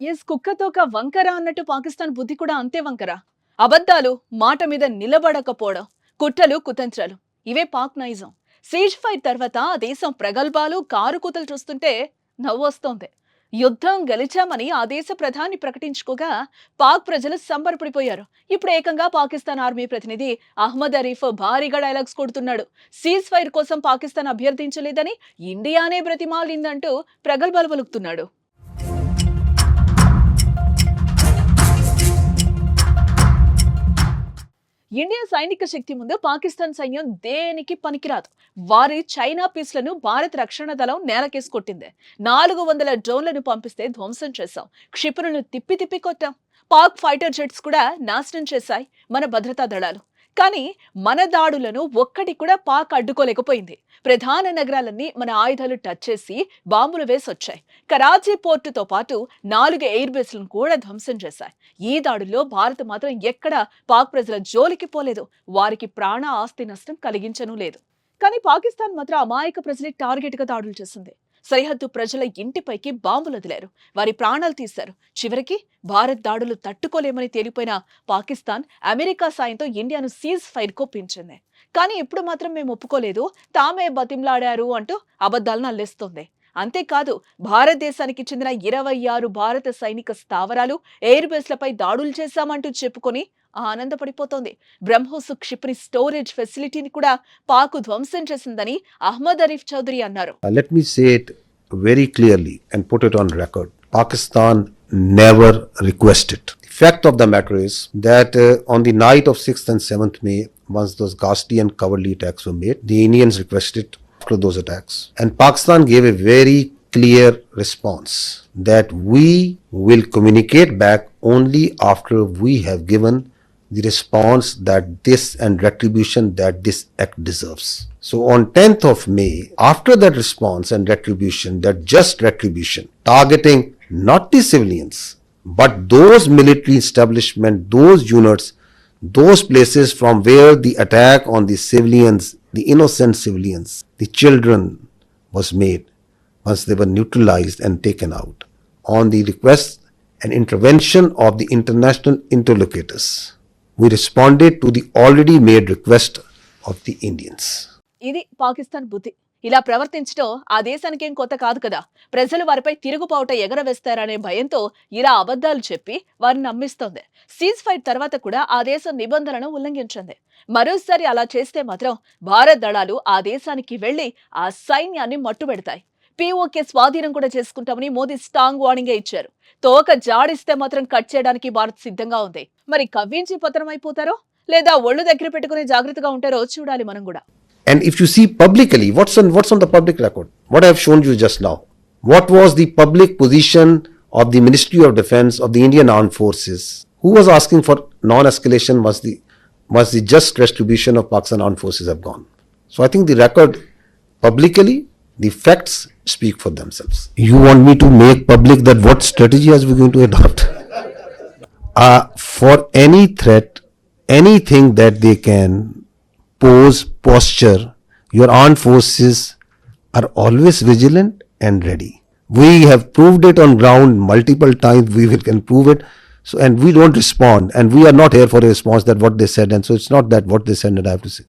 Yes కుక్కతోక వంకర అన్నట్టు పాకిస్తాన్ బుద్ధి కూడా అంతే వంకర. అబద్ధాలు మాట మీద నిలబడకపోవడం కుట్రలు కుతంత్రాలు. ఇవే పాక్ నైజం. సీజ్ ఫైర్ తర్వాత ఆ దేశం ప్రగల్భాలు కారుకూతలు చూస్తుంటే నవ్వొస్తోంది. యుద్ధం గెలిచామని ఆ దేశ ప్రధాని ప్రకటించుకోగా పాక్ ప్రజలు సంబరపడిపోయారు. ఇప్పుడు ఏకంగా పాకిస్తాన్ ఆర్మీ ప్రతినిధి అహ్మద్ అరీఫ్ భారీగా డైలాగ్స్ కొడుతున్నాడు. సీజ్ ఫైర్ కోసం పాకిస్తాన్ అభ్యర్థించలేదని ఇండియానే బ్రతిమాలిందంటూ ప్రగల్భాలు పలుకుతున్నాడు ఇండియా సైనిక శక్తి ముందు పాకిస్తాన్ సైన్యం దేనికి పనికిరాదు? వారి చైనా పీస్లను భారత రక్షణ దళం నేలకేసి కొట్టింది. నాలుగు వందల డ్రోన్లను పంపిస్తే ధ్వంసం చేశాం. క్షిపణులను తిప్పి తిప్పి కొట్టాం. పాక్ ఫైటర్ జెట్స్ కూడా నాశనం చేశాయి మన భద్రతా దళాలు. కానీ మన దాడులను ఒక్కటి కూడా పాక్ అడ్డుకోలేకపోయింది. ప్రధాన నగరాలన్నీ మన ఆయుధాలు టచ్ చేసి బాంబులు వేసి వచ్చాయి కరాచీ పోర్టుతో పాటు నాలుగు ఎయిర్ బేస్లను కూడా ధ్వంసం చేశాయి. ఈ దాడుల్లో భారత్ మాత్రం ఎక్కడ పాక్ ప్రజల జోలికి పోలేదు. వారికి ప్రాణ ఆస్తి నష్టం కలిగించను లేదు. కానీ పాకిస్తాన్ మాత్రం అమాయక ప్రజలకి టార్గెట్గా దాడులు చేసింది. సరిహద్దు ప్రజల ఇంటిపైకి బాంబులు వదిలారు. వారి ప్రాణాలు తీశారు. చివరికి భారత్ దాడులు తట్టుకోలేమని తేలిపోయిన పాకిస్తాన్ అమెరికా సాయంతో ఇండియాను సీజ్ ఫైర్ కొప్పించింది కానీ ఇప్పుడు మాత్రం మేము ఒప్పుకోలేదు. తామే బతిమ్లాడారు అంటూ అబద్ధాలను అల్లేస్తోంది అంతేకాదు భారతదేశానికి చెందిన ఇరవై ఆరు భారత సైనిక స్థావరాలు ఎయిర్ బేస్లపై దాడులు చేశామంటూ చెప్పుకొని ఆనందపడిపోతోంది బ్రహ్మోస్ క్షిపణి స్టోరేజ్ ఫెసిలిటీని కూడా పాకు ధ్వంసం చేసిందని అహ్మద్ అరీఫ్ చౌదరి అన్నారు let me say it very clearly and put it on record Pakistan never request fact of of matter is that uh, on the night of 6th and 7th May, once those ghastly and cowardly attacks were made, the Indians after those attacks. And Pakistan gave a very clear response that we will communicate back only after we have given the response that this and retribution that this act deserves. So on 10th of May, after that response and retribution, that just retribution, targeting not the civilians, but those military establishment, those units, those places from where the attack on the civilians, the innocent civilians, the children was made once they were neutralized and taken out on the request and intervention of the international interlocutors. We responded to the already made request of the Indians. ఇది పాకిస్తాన్ బుద్ధి ఇలా ప్రవర్తించడం ఆ దేశానికేం కొత్త కాదు కదా. ప్రజలు వారిపై తిరుగుబావుట ఎగరవేస్తారనే భయంతో ఇలా అబద్ధాలు చెప్పి వారిని నమ్మిస్తోంది. సీజ్ ఫైర్ తర్వాత కూడా ఆ దేశం నిబంధనలను ఉల్లంఘించింది. మరోసారి అలా చేస్తే మాత్రం భారత్ దళాలు ఆ దేశానికి వెళ్ళి ఆ సైన్యాన్ని మట్టుబెడతాయి. పీఓకే స్వాధీనం కూడా చేసుకుంటామని మోదీ స్ట్రాంగ్ వార్నింగ్ ఇచ్చారు. తోక జాడిస్తే మాత్రం కట్ చేయడానికి భారత్ సిద్ధంగా ఉంది. మరి కవ్వించి పతనం అయిపోతారో? లేదా ఒళ్ళు దగ్గర పెట్టుకుని జాగ్రత్తగా ఉంటారో చూడాలి మనం కూడా. And if you see publicly, what's on what's on the public record? What I have shown you just now. What was the public position of the Ministry of Defense of the Indian Armed Forces? Who was asking for non-escalation once the once the just retribution of Pakistan Armed Forces have gone? So I think the record publicly, the facts speak for themselves. You want me to make public that what strategy are we going to adopt? uh, for any threat, anything that they can pose, posture, your armed forces are always vigilant and ready. We have proved it on ground multiple times. We will, can prove it. So, and we don't respond, and we are not here for a response that what they said, and so it's not that what they said that I have to say.